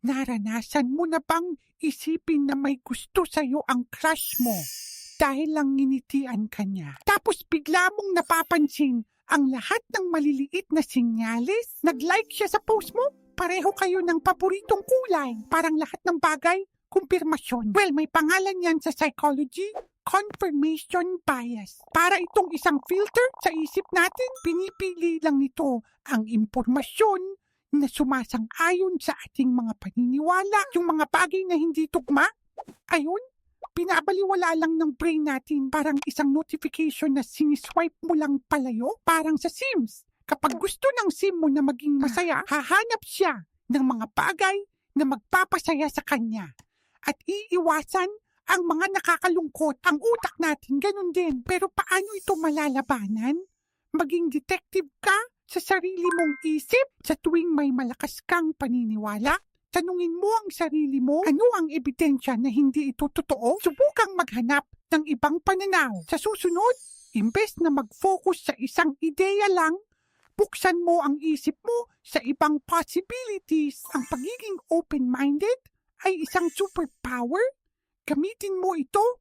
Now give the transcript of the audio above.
Naranasan mo na bang isipin na may gusto sa'yo ang crush mo dahil lang nginitian ka niya? Tapos bigla mong napapansin ang lahat ng maliliit na sinyalis. Nag-like siya sa post mo, pareho kayo ng paboritong kulay. Parang lahat ng bagay, kumpirmasyon. Well, may pangalan yan sa psychology, confirmation bias. Para itong isang filter sa isip natin, pinipili lang nito ang impormasyon na sumasang-ayon sa ating mga paniniwala, yung mga bagay na hindi tugma. Ayun, pinabaliwala lang ng brain natin parang isang notification na siniswipe mo lang palayo, parang sa Sims. Kapag gusto ng sim mo na maging masaya, hahanap siya ng mga bagay na magpapasaya sa kanya. At iiwasan ang mga nakakalungkot. Ang utak natin, ganun din. Pero paano ito malalabanan? Maging detective sa sarili mong isip sa tuwing may malakas kang paniniwala? Tanungin mo ang sarili mo, ano ang ebidensya na hindi ito totoo? Subukang maghanap ng ibang pananaw. Sa susunod, imbes na mag-focus sa isang ideya lang, buksan mo ang isip mo sa ibang possibilities. Ang pagiging open-minded ay isang superpower. Gamitin mo ito